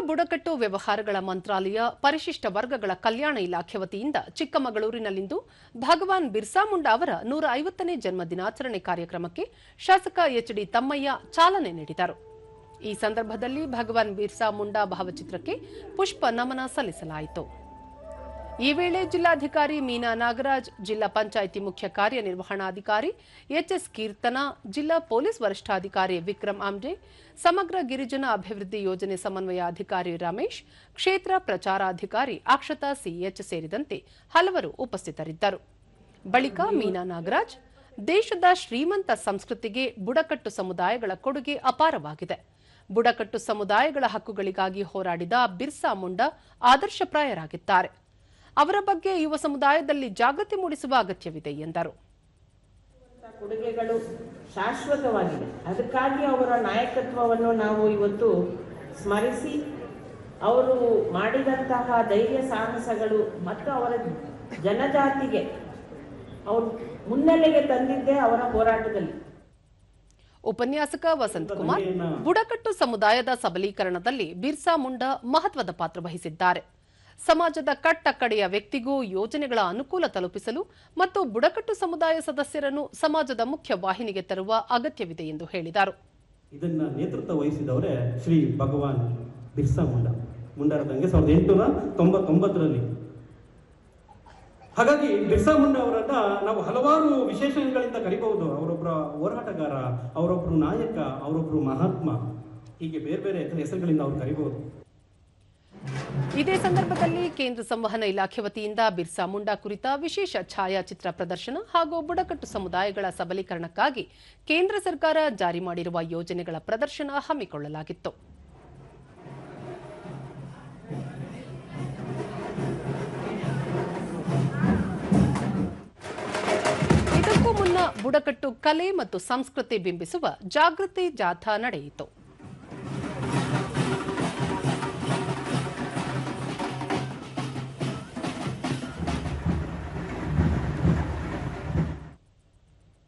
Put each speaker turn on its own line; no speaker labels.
ಬುಡಕಟ್ಟು ವ್ಯವಹಾರಗಳ ಮಂತ್ರಾಲಯ, ಪರಿಶಿಷ್ಟ ವರ್ಗಗಳ ಕಲ್ಯಾಣ ಇಲಾಖೆ ವತಿಯಿಂದ ಚಿಕ್ಕಮಗಳೂರಿನಲ್ಲಿಂದು ಭಗವಾನ್ ಬಿರ್ಸಾ ಮುಂಡಾ ಅವರ ನೂರ ಐವತ್ತನೇ ಜನ್ಮ ದಿನಾಚರಣೆ ಕಾರ್ಯಕ್ರಮಕ್ಕೆ ಶಾಸಕ ಎಚ್ಡಿ ತಮ್ಮಯ್ಯ ಚಾಲನೆ ನೀಡಿದರು. ಈ ಸಂದರ್ಭದಲ್ಲಿ ಭಗವಾನ್ ಬಿರ್ಸಾ ಮುಂಡಾ ಭಾವಚಿತ್ರಕ್ಕೆ ಪುಷ್ಪ ನಮನ ಸಲ್ಲಿಸಲಾಯಿತು. ಈ ವೇಳೆ ಜಿಲ್ಲಾಧಿಕಾರಿ ಮೀನಾ ನಾಗರಾಜ್, ಜಿಲ್ಲಾ ಪಂಚಾಯಿತಿ ಮುಖ್ಯ ಕಾರ್ಯನಿರ್ವಹಣಾಧಿಕಾರಿ ಎಚ್ಎಸ್ ಕೀರ್ತನ, ಜಿಲ್ಲಾ ಪೊಲೀಸ್ ವರಿಷ್ಠಾಧಿಕಾರಿ ವಿಕ್ರಮ್ ಆಮ್ಡೆ ಸಮಗ್ರ ಗಿರಿಜನ ಅಭಿವೃದ್ಧಿ ಯೋಜನೆ ಸಮನ್ವಯ ಅಧಿಕಾರಿ ರಮೇಶ್, ಕ್ಷೇತ್ರ ಪ್ರಚಾರಾಧಿಕಾರಿ ಅಕ್ಷತಾ ಸಿಎಚ್ ಸೇರಿದಂತೆ ಹಲವರು ಉಪಸ್ಥಿತರಿದ್ದರು. ಬಳಿಕ ಮೀನಾ ನಾಗರಾಜ್, ದೇಶದ ಶ್ರೀಮಂತ ಸಂಸ್ಕೃತಿಗೆ ಬುಡಕಟ್ಟು ಸಮುದಾಯಗಳ ಕೊಡುಗೆ ಅಪಾರವಾಗಿದೆ. ಬುಡಕಟ್ಟು ಸಮುದಾಯಗಳ ಹಕ್ಕುಗಳಿಗಾಗಿ ಹೋರಾಡಿದ ಬಿರ್ಸಾ ಮುಂಡಾ ಆದರ್ಶಪ್ರಾಯರಾಗಿದ್ದಾರೆ. ಅವರ ಬಗ್ಗೆ ಯುವ ಸಮುದಾಯದಲ್ಲಿ ಜಾಗೃತಿ ಮೂಡಿಸುವ ಅಗತ್ಯವಿದೆ ಎಂದರು.
ಕೊಡುಗೆಗಳು ಶಾಶ್ವತವಾಗಿದೆ. ಅದಕ್ಕಾಗಿ ಅವರ ನಾಯಕತ್ವವನ್ನು ನಾವು ಇವತ್ತು ಸ್ಮರಿಸಿ ಅವರು ಮಾಡಿದಂತಹ ಧೈರ್ಯ ಸಾಹಸಗಳು ಮತ್ತು ಅವರ ಜನಜಾತಿಗೆ ಅವರು ಮುನ್ನೆಲೆಗೆ ತಂದಿದ್ದೆ ಅವರ ಹೋರಾಟದಲ್ಲಿ.
ಉಪನ್ಯಾಸಕ ವಸಂತ್ ಕುಮಾರ್ ಬುಡಕಟ್ಟು ಸಮುದಾಯದ ಸಬಲೀಕರಣದಲ್ಲಿ ಬಿರ್ಸಾ ಮುಂಡಾ ಮಹತ್ವದ ಪಾತ್ರ ವಹಿಸಿದ್ದಾರೆ. ಸಮಾಜದ ಕಟ್ಟ ಕಡೆಯ ವ್ಯಕ್ತಿಗೂ ಯೋಜನೆಗಳ ಅನುಕೂಲ ತಲುಪಿಸಲು ಮತ್ತು ಬುಡಕಟ್ಟು ಸಮುದಾಯ ಸದಸ್ಯರನ್ನು ಸಮಾಜದ ಮುಖ್ಯ ವಾಹಿನಿಗೆ ತರುವ ಅಗತ್ಯವಿದೆ ಎಂದು ಹೇಳಿದರು.
ಇದನ್ನ ನೇತೃತ್ವ ವಹಿಸಿದವರೇ ಶ್ರೀ ಭಗವಾನ್ ಬಿರ್ಸಾ ಮುಂಡಾ. ಮುಂಡಾರದಂಗೆ ಸಾವಿರದ ಎಂಟುನೂರ ತೊಂಬತ್ತೊಂಬತ್ತರಲ್ಲಿ. ಹಾಗಾಗಿ ಬಿರ್ಸಾ ಮುಂಡಾ ಅವರನ್ನ ನಾವು ಹಲವಾರು ವಿಶೇಷಗಳಿಂದ ಕರಿಬಹುದು. ಅವರೊಬ್ಬರ ಹೋರಾಟಗಾರ ಅವರೊಬ್ಬರು ನಾಯಕ ಅವರೊಬ್ಬರು ಮಹಾತ್ಮ. ಹೀಗೆ ಬೇರೆ ಬೇರೆ ಹೆಸರುಗಳಿಂದ ಅವ್ರು ಕರಿಬಹುದು.
ಇದೇ ಸಂದರ್ಭದಲ್ಲಿ ಕೇಂದ್ರ ಸಂವಹನ ಇಲಾಖೆ ವತಿಯಿಂದ ಬಿರ್ಸಾ ಮುಂಡಾ ಕುರಿತ ವಿಶೇಷ ಛಾಯಾಚಿತ್ರ ಪ್ರದರ್ಶನ ಹಾಗೂ ಬುಡಕಟ್ಟು ಸಮುದಾಯಗಳ ಸಬಲೀಕರಣಕ್ಕಾಗಿ ಕೇಂದ್ರ ಸರ್ಕಾರ ಜಾರಿ ಮಾಡಿರುವ ಯೋಜನೆಗಳ ಪ್ರದರ್ಶನ ಹಮ್ಮಿಕೊಳ್ಳಲಾಗಿತ್ತು. ಇದಕ್ಕೂ ಮುನ್ನ ಬುಡಕಟ್ಟು ಕಲೆ ಮತ್ತು ಸಂಸ್ಕೃತಿ ಬಿಂಬಿಸುವ ಜಾಗೃತಿ ಜಾಥಾ ನಡೆಯಿತು.